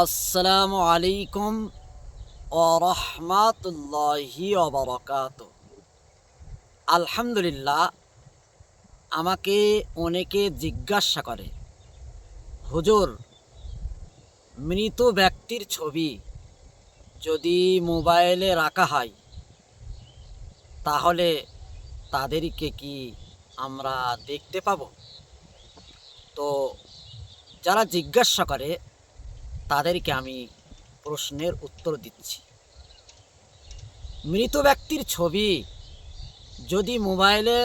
আসসালামু আলাইকুম ও রহমাতুল্লাহি অবরকাত আলহামদুলিল্লাহ, আমাকে অনেকে জিজ্ঞাসা করে, হুজুর, মৃত ব্যক্তির ছবি যদি মোবাইলে রাখা হয়, তাহলে তাদেরকে কি আমরা দেখতে পাবো? তো যারা জিজ্ঞাসা করে তাদেরকে আমি প্রশ্নের উত্তর দিচ্ছি। মৃত ব্যক্তির ছবি যদি মোবাইলে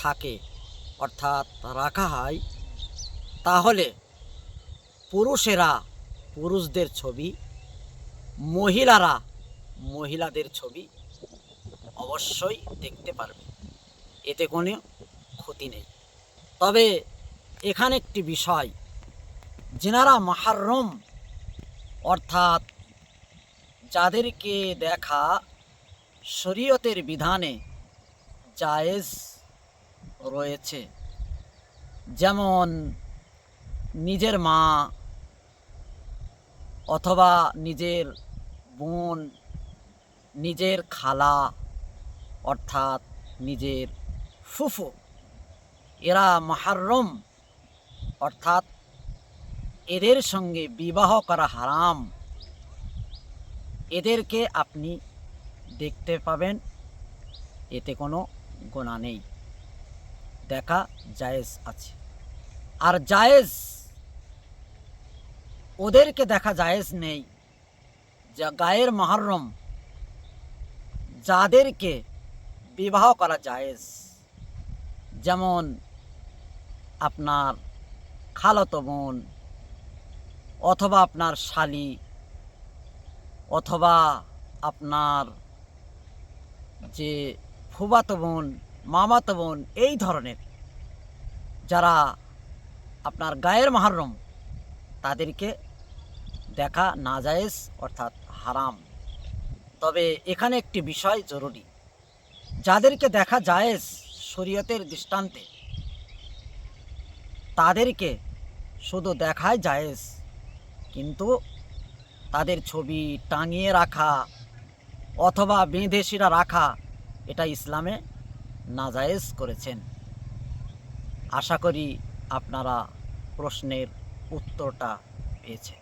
থাকে, অর্থাৎ রাখা হয়, তাহলে পুরুষেরা পুরুষদের ছবি, মহিলারা মহিলাদের ছবি অবশ্যই দেখতে পারবে। এতে কোনো ক্ষতি নেই। তবে এখানে একটি বিষয়, যেনারা মাহারম অর্থাৎ যাদেরকে দেখা শরীয়তের বিধানে জায়েজ রয়েছে। যেমন নিজের মা অথবা নিজের বোন, নিজের খালা অর্থাৎ নিজের ফুফু, এরা মাহারম অর্থাৎ এদের সঙ্গে বিবাহ করা হারাম। এদেরকে আপনি দেখতে পাবেন, এতে কোনো গোনা নেই। দেখা জায়েজ আছে। আর জায়েজ, ওদেরকে দেখা জায়েজ নেই। যা গায়ের মহরম, যাদেরকে বিবাহ করা জায়েজ। যেমন আপনার খালতো বোন অথবা আপনার শালি, অথবা আপনার যে ফুবাতো বোন, মামাতো বোন, এই ধরনের যারা আপনার গায়ের মাহরম তাদেরকে দেখা না জায়েজ অর্থাৎ হারাম। তবে এখানে একটি বিষয় জরুরি। যাদেরকে দেখা জায়েজ শরীয়তের দৃষ্টান্তে, তাদেরকে শুধু দেখায় জায়েজ কিন্তু তাদের ছবি টাঙিয়ে রাখা অথবা বিদেশিরা রাখা, এটা ইসলামে নাজায়েজ করেছেন। আশা করি আপনারা প্রশ্নের উত্তরটা পেয়েছেন।